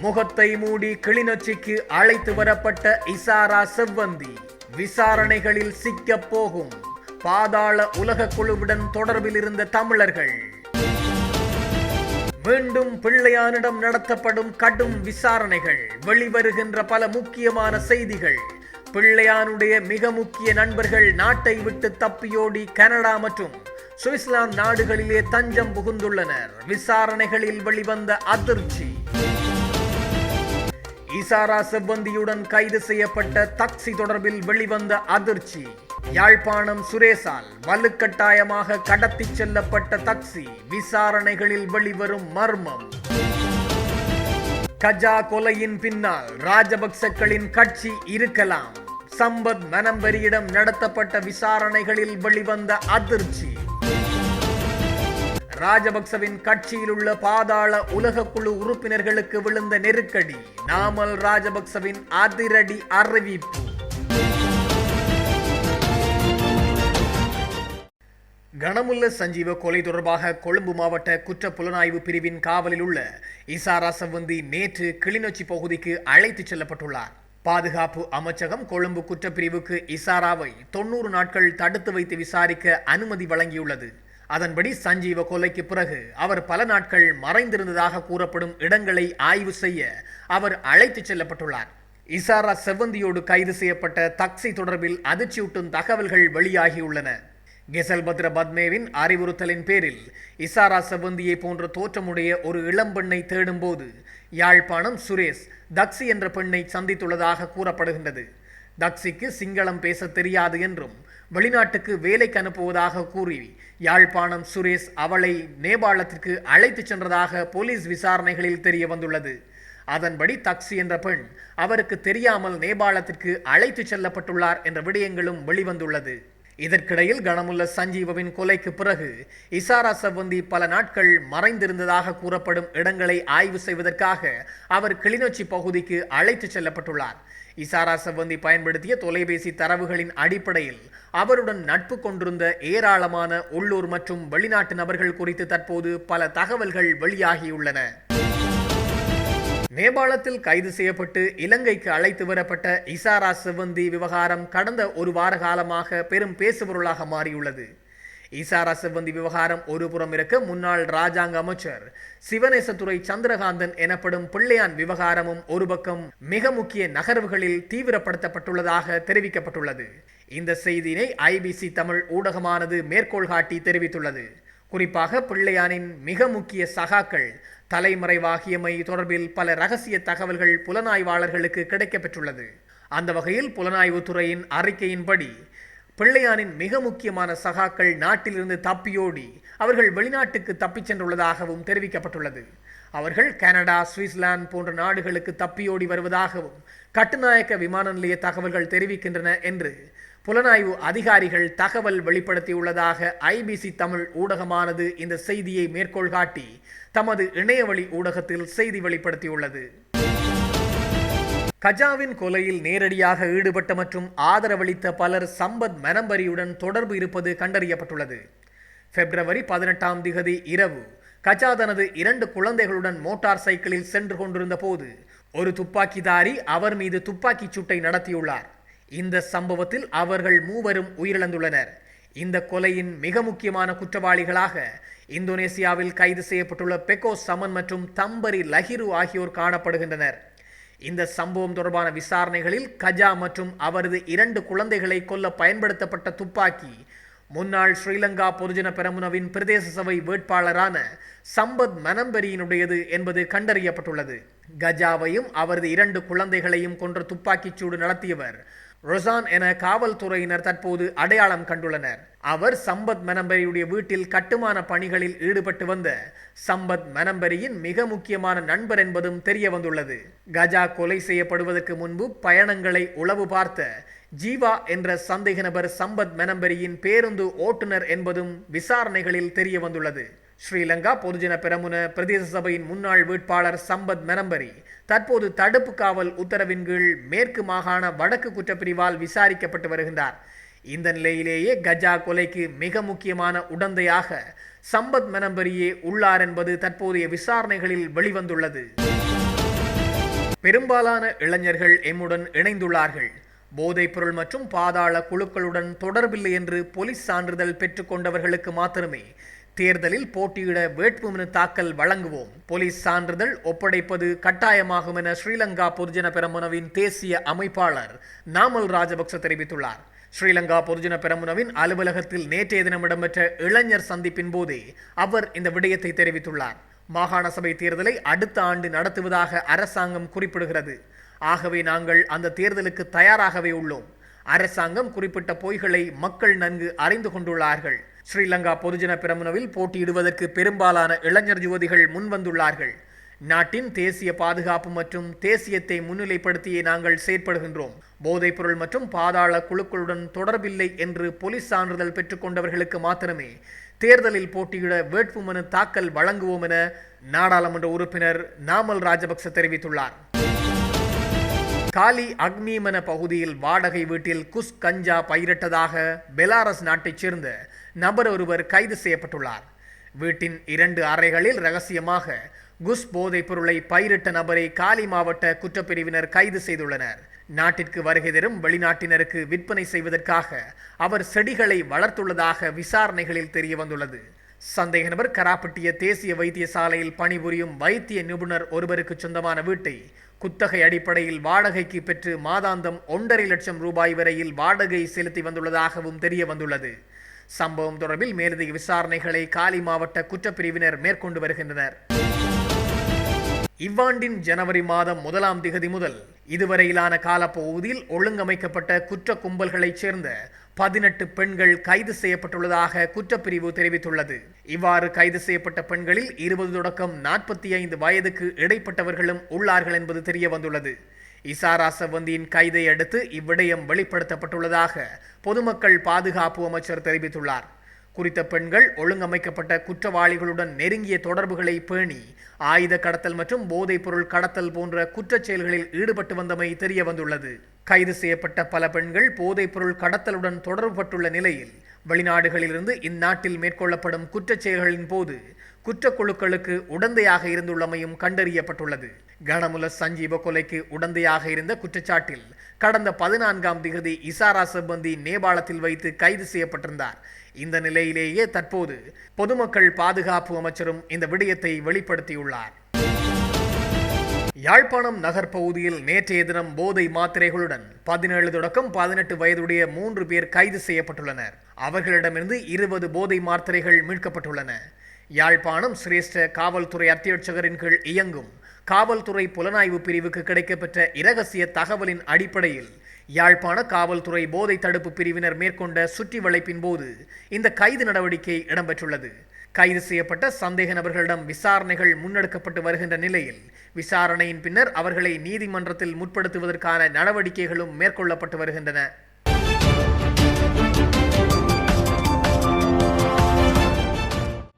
முகத்தை மூடி கிளிநொச்சிக்கு அழைத்து வரப்பட்ட இசாரா செவ்வந்தி விசாரணைகளில் சிக்கப் போகும். பாதாள உலக குழுவுடன் தொடர்பில் இருந்த தமிழர்கள் மீண்டும் பிள்ளையானிடம் நடத்தப்படும் கடும் விசாரணைகள் வெளிவருகின்ற பல முக்கியமான செய்திகள். பிள்ளையானுடைய மிக முக்கிய நண்பர்கள் நாட்டை விட்டு தப்பியோடி கனடா மற்றும் சுவிட்சர்லாந்து நாடுகளிலே தஞ்சம் புகுந்துள்ளனர். விசாரணைகளில் வெளிவந்த அதிர்ச்சி. இசாரா செவ்வந்தியுடன் கைது செய்யப்பட்ட தக்சி தொடர்பில் வெளிவந்த அதிர்ச்சி. யாழ்ப்பாணம் சுரேசால் வலுக்கட்டாயமாக கடத்திச் செல்லப்பட்ட தக்சி விசாரணைகளில் வெளிவரும் மர்மம். கஜா கொலையின் பின்னால் ராஜபக்சக்களின் கட்சி இருக்கலாம். சம்பத் மனம்பரியிடம் நடத்தப்பட்ட விசாரணைகளில் வெளிவந்த அதிர்ச்சி. ராஜபக்சவின் கட்சியில் உள்ள பாதாள உலக குழு உறுப்பினர்களுக்கு விழுந்த நெருக்கடி. நாமல் ராஜபக்சவின் அதிரடி அறிவிப்பு. கனமுல்ல சஞ்சீவ கொலை தொடர்பாக கொழும்பு மாவட்ட குற்ற புலனாய்வு பிரிவின் காவலில் உள்ள இசாரா சவந்தி நேற்று கிளிநொச்சி பகுதிக்கு அழைத்துச் செல்லப்பட்டுள்ளார். பாதுகாப்பு அமைச்சகம் கொழும்பு குற்றப்பிரிவுக்கு இசாராவை தொண்ணூறு நாட்கள் தடுத்து வைத்து விசாரிக்க அனுமதி வழங்கியுள்ளது. அதன்படி சஞ்சீவ கொலைக்கு பிறகு அவர் பல நாட்கள் மறைந்திருந்ததாக கூறப்படும் இடங்களை ஆய்வு செய்ய அவர் அழைத்துச் செல்லப்பட்டுள்ளார். இசாரா செவ்வந்தியோடு கைது செய்யப்பட்ட தக்சி தொடர்பில் அதிர்ச்சியூட்டும் தகவல்கள் வெளியாகியுள்ளன. கெசல்பத்ர பத்மேவின் அறிவுறுத்தலின் பேரில் இசாரா செவ்வந்தியை போன்ற தோற்றமுடைய ஒரு இளம்பெண்ணை தேடும்போது யாழ்ப்பாணம் சுரேஷ் தக்ஸி என்ற பெண்ணை சந்தித்துள்ளதாக கூறப்படுகின்றது. தக்ஸிக்கு சிங்களம் பேச தெரியாது என்றும் வெளிநாட்டுக்கு வேலைக்கு அனுப்புவதாக கூறி யாழ்ப்பாணம் சுரேஷ் அவளை நேபாளத்திற்கு அழைத்துச் சென்றதாக போலீஸ் விசாரணைகளில் தெரிய வந்துள்ளது. அதன்படி தக்ஸி என்ற பெண் அவருக்கு தெரியாமல் நேபாளத்திற்கு அழைத்துச் செல்லப்பட்டுள்ளார் என்ற விடயங்களும் வெளிவந்துள்ளது. இதற்கிடையில் கனமுல்ல சஞ்சீவவின் கொலைக்கு பிறகு இசாரா சவந்தி பல நாட்கள் மறைந்திருந்ததாக கூறப்படும் இடங்களை ஆய்வு செய்வதற்காக அவர் கிளிநொச்சி பகுதிக்கு அழைத்துச் செல்லப்பட்டுள்ளார். இசாரா சவந்தி பயன்படுத்திய தொலைபேசி தரவுகளின் அடிப்படையில் அவருடன் நட்பு கொண்டிருந்த ஏராளமான உள்ளூர் மற்றும் வெளிநாட்டு நபர்கள் குறித்து தற்போது பல தகவல்கள் வெளியாகியுள்ளன. நேபாளத்தில் கைது செய்யப்பட்டு இலங்கைக்கு அழைத்து வரப்பட்ட இசாரா செவ்வந்தி விவகாரம் கடந்த ஒரு வார காலமாக பெரும் பேசுபொருளாக மாறியுள்ளது. இசாரா செவ்வந்தி விவகாரம் ஒரு புறம் இருக்க முன்னாள் ராஜாங்க அமைச்சர் சிவநேசத்துறை சந்திரகாந்தன் எனப்படும் பிள்ளையான் விவகாரமும் ஒரு பக்கம் மிக முக்கிய நகர்வுகளில் தீவிரப்படுத்தப்பட்டுள்ளதாக தெரிவிக்கப்பட்டுள்ளது. இந்த செய்தியினை ஐபிசி தமிழ் ஊடகமானது மேற்கோள் காட்டி தெரிவித்துள்ளது. குறிப்பாக பிள்ளையானின் மிக முக்கிய சகாக்கள் தலைமறைவாகியமை தொடர்பில் பல ரகசிய தகவல்கள் புலனாய்வாளர்களுக்கு கிடைக்கப்பெற்றுள்ளது. அந்த வகையில் புலனாய்வுத்துறையின் அறிக்கையின்படி பிள்ளையானின் மிக முக்கியமான சகாக்கள் நாட்டிலிருந்து தப்பியோடி அவர்கள் வெளிநாட்டுக்கு தப்பிச் சென்றுள்ளதாகவும் தெரிவிக்கப்பட்டுள்ளது. அவர்கள் கனடா சுவிட்சர்லாந்து போன்ற நாடுகளுக்கு தப்பியோடி வருவதாகவும் கட்டுநாயக்க விமான நிலைய தகவல்கள் தெரிவிக்கின்றன என்று புலனாய்வு அதிகாரிகள் தகவல் வெளிப்படுத்தியுள்ளதாக ஐபிசி தமிழ் ஊடகமானது இந்த செய்தியை மேற்கோள் காட்டி தமது இணையவழி ஊடகத்தில் செய்தி வெளிப்படுத்தியுள்ளது. கஜாவின் கொலையில் நேரடியாக ஈடுபட்ட மற்றும் ஆதரவளித்த பலர் சம்பத் மனம்பரியுடன் தொடர்பு இருப்பது கண்டறியப்பட்டுள்ளது. பிப்ரவரி பதினெட்டாம் திகதி இரவு கஜா தனது இரண்டு குழந்தைகளுடன் மோட்டார் சைக்கிளில் சென்று கொண்டிருந்த போது ஒரு துப்பாக்கிதாரி அவர் மீது துப்பாக்கிச் சூட்டை நடத்தியுள்ளார். இந்த சம்பவத்தில் அவர்கள் மூவரும் உயிரிழந்துள்ளனர். இந்த கொலையின் மிக முக்கியமான குற்றவாளிகளாக இந்தோனேசியாவில் கைது செய்யப்பட்டுள்ள பெக்கோ சமன் மற்றும் தம்பரி லஹிரு ஆகியோர் காணப்படுகின்றனர். இந்த சம்பவம் தொடர்பான விசாரணைகளில் கஜா மற்றும் அவரது இரண்டு குழந்தைகளை கொல்ல பயன்படுத்தப்பட்ட துப்பாக்கி முன்னாள் ஸ்ரீலங்கா பொதுஜன பெரமுனவின் பிரதேச சபை வேட்பாளரான சம்பத் மனம்பெரியினுடையது என்பது கண்டறியப்பட்டுள்ளது. கஜாவையும் அவரது இரண்டு குழந்தைகளையும் கொன்ற துப்பாக்கிச்சூடு நடத்தியவர். ரொசான் என காவல்துறையினர் தற்போது அடையாளம் கண்டுள்ளனர். அவர் சம்பத் மனம்பரியுடைய வீட்டில் கட்டுமான பணிகளில் ஈடுபட்டு வந்த சம்பத் மனம்பரியின் மிக முக்கியமான நண்பர் என்பதும் தெரிய வந்துள்ளது. கஜா கொலை செய்யப்படுவதற்கு முன்பு பயணங்களை உளவு பார்த்த ஜீவா என்ற சந்தேக நபர் சம்பத் மெனம்பரியின் பேருந்து ஓட்டுநர் என்பதும் விசாரணைகளில் தெரிய வந்துள்ளது. ஸ்ரீலங்கா பொதுஜன பெரமுன பிரதேச சபையின் முன்னாள் வேட்பாளர் சம்பத் மெரம்பரி தற்போது தடுப்பு காவல் உத்தரவின் கீழ் மேற்கு மாகாண வடக்கு குற்றப்பிரிவால் விசாரிக்கப்பட்டு வருகின்றார். இந்த நிலையிலேயே கஜா கொலைக்கு மிக முக்கியமான உடந்தையாக சம்பத் மெனம்பரியே உள்ளார் என்பது தற்போதைய விசாரணைகளில் வெளிவந்துள்ளது. பெரும்பாலான இளைஞர்கள் எம்முடன் இணைந்துள்ளார்கள். போதைப்பொருள் மற்றும் பாதாள குழுக்களுடன் தொடர்பில்லை என்று போலீஸ் சான்றிதழ் பெற்றுக்கொண்டவர்களுக்கு மாத்திரமே தேர்தலில் போட்டியிட வேட்புமனு தாக்கல் வழங்குவோம். போலீஸ் சான்றிதழ் ஒப்படைப்பது கட்டாயமாகும் என ஸ்ரீலங்கா பொதுஜன பெரமுனவின் தேசிய அமைப்பாளர் நாமல் ராஜபக்ச தெரிவித்துள்ளார். ஸ்ரீலங்கா பொதுஜன பெரமுனவின் அலுவலகத்தில் நேற்றைய தினம் இடம்பெற்ற இளைஞர் சந்திப்பின் போதே அவர் இந்த விடயத்தை தெரிவித்துள்ளார். மாகாண சபை தேர்தலை அடுத்த ஆண்டு நடத்துவதாக அரசாங்கம் குறிப்பிடுகிறது. ஆகவே நாங்கள் அந்த தேர்தலுக்கு தயாராகவே உள்ளோம். அரசாங்கம் குறிப்பிட்ட பொய்களை மக்கள் நன்கு அறிந்து கொண்டுள்ளார்கள். ஸ்ரீலங்கா பொதுஜன பிரமுனவில் போட்டியிடுவதற்கு பெரும்பாலான இளைஞர் யுவதிகள் முன்வந்துள்ளார்கள். நாட்டின் தேசிய பாதுகாப்பு மற்றும் தேசியத்தை முன்னிலைப்படுத்தியே நாங்கள் செயற்படுகின்றோம். போதைப்பொருள் மற்றும் பாதாள குழுக்களுடன் தொடர்பில்லை என்று போலீஸ் சான்றிதழ் பெற்றுக்கொண்டவர்களுக்கு மாத்திரமே தேர்தலில் போட்டியிட வேட்புமனு தாக்கல் வழங்குவோம் என நாடாளுமன்ற உறுப்பினர் நாமல் ராஜபக்ச தெரிவித்துள்ளார். காலி அக்னிமன பகுதியில் வாடகை வீட்டில் குஸ் கஞ்சா பயிரிட்டதாக பெலாரஸ் நாட்டைச் சேர்ந்த நபர் ஒருவர் கைது செய்யப்பட்டுள்ளார். வீட்டின் இரண்டு அறைகளில் ரகசியமாக குஸ் போதைப் பொருளை பயிரிட்ட நபரை காலி மாவட்ட குற்றப்பிரிவினர் கைது செய்துள்ளனர். நாட்டிற்கு வருகை தரும் வெளிநாட்டினருக்கு விற்பனை செய்வதற்காக அவர் செடிகளை வளர்த்துள்ளதாக விசாரணைகளில் தெரிய வந்துள்ளது சந்தேக நபர் கராப்பட்டிய தேசிய வைத்தியசாலையில் பணிபுரியும் வைத்திய நிபுணர் ஒருவருக்கு சொந்தமான வீட்டை குத்தகை அடிப்படையில் வாடகைக்கு பெற்று மாதாந்தம் ஒன்றரை லட்சம் ரூபாய் வரையில் வாடகை செலுத்தி வந்துள்ளதாகவும் தெரிய வந்துள்ளது சம்பவம் தொடர்பில் மேலதிக விசாரணைகளை காலி மாவட்ட குற்றப்பிரிவினர் மேற்கொண்டு வருகின்றனர். இவ்வாண்டின் ஜனவரி மாதம் முதலாம் திகதி முதல் இதுவரையிலான காலப்பகுதியில் ஒழுங்கமைக்கப்பட்ட குற்ற கும்பல்களைச் சேர்ந்த பதினெட்டு பெண்கள் கைது செய்யப்பட்டுள்ளதாக குற்றப்பிரிவு தெரிவித்துள்ளது. இவ்வாறு கைது செய்யப்பட்ட பெண்களில் இருபது தொடக்கம் நாற்பத்தி ஐந்து வயதுக்கு இடைப்பட்டவர்களும் உள்ளார்கள் என்பது தெரிய வந்துள்ளது இசாரா சவந்தியின் கைதை அடுத்து இவ்விடயம் வெளிப்படுத்தப்பட்டுள்ளதாக பொதுமக்கள் பாதுகாப்பு அமைச்சர் தெரிவித்துள்ளார். குறித்த பெண்கள் ஒழுங்கமைக்கப்பட்ட குற்றவாளிகளுடன் நெருங்கிய தொடர்புகளை பேணி ஆயுத கடத்தல் மற்றும் போதைப் பொருள் கடத்தல் போன்ற குற்றச் செயல்களில் ஈடுபட்டு வந்தமை தெரிய வந்துள்ளது கைது செய்யப்பட்ட பல பெண்கள் போதைப் பொருள் கடத்தலுடன் தொடர்புபட்டுள்ள நிலையில் வெளிநாடுகளிலிருந்து இந்நாட்டில் மேற்கொள்ளப்படும் குற்றச் செயல்களின் போது குற்றக்குழுக்களுக்கு உடந்தையாக இருந்துள்ளமையும் கண்டறியப்பட்டுள்ளது. கனமுல சஞ்சீவ கொலைக்கு உடந்தையாக இருந்த குற்றச்சாட்டில் கடந்த பதினான்காம் திகதி இசாரா செப்பந்தி நேபாளத்தில் வைத்து கைது செய்யப்பட்டிருந்தார். இந்த நிலையிலேயே தற்போது பொதுமக்கள் பாதுகாப்பு அமைச்சரும் இந்த விடயத்தை வெளிப்படுத்தியுள்ளார். யாழ்ப்பாணம் நகர் பகுதியில் நேற்றைய தினம் போதை மாத்திரைகளுடன் பதினேழு தொடக்கம் பதினெட்டு வயதுடைய மூன்று பேர் கைது செய்யப்பட்டுள்ளனர். அவர்களிடமிருந்து இருபது போதை மாத்திரைகள் மீட்கப்பட்டுள்ளன. யாழ்ப்பாணம் சிரேஷ்ட காவல்துறை அத்தியட்சகரின் கீழ் இயங்கும் காவல்துறை புலனாய்வு பிரிவுக்கு கிடைக்கப்பெற்ற இரகசிய தகவலின் அடிப்படையில் யாழ்ப்பாண காவல்துறை போதை தடுப்பு பிரிவினர் மேற்கொண்ட சுற்றி வளைப்பின் போது இந்த கைது நடவடிக்கை இடம்பெற்றுள்ளது. கைது செய்யப்பட்ட சந்தேக நபர்களிடம் விசாரணைகள் முன்னெடுக்கப்பட்டு வருகின்ற நிலையில் விசாரணையின் பின்னர் அவர்களை நீதிமன்றத்தில் முற்படுத்துவதற்கான நடவடிக்கைகளும் மேற்கொள்ளப்பட்டு வருகின்றன.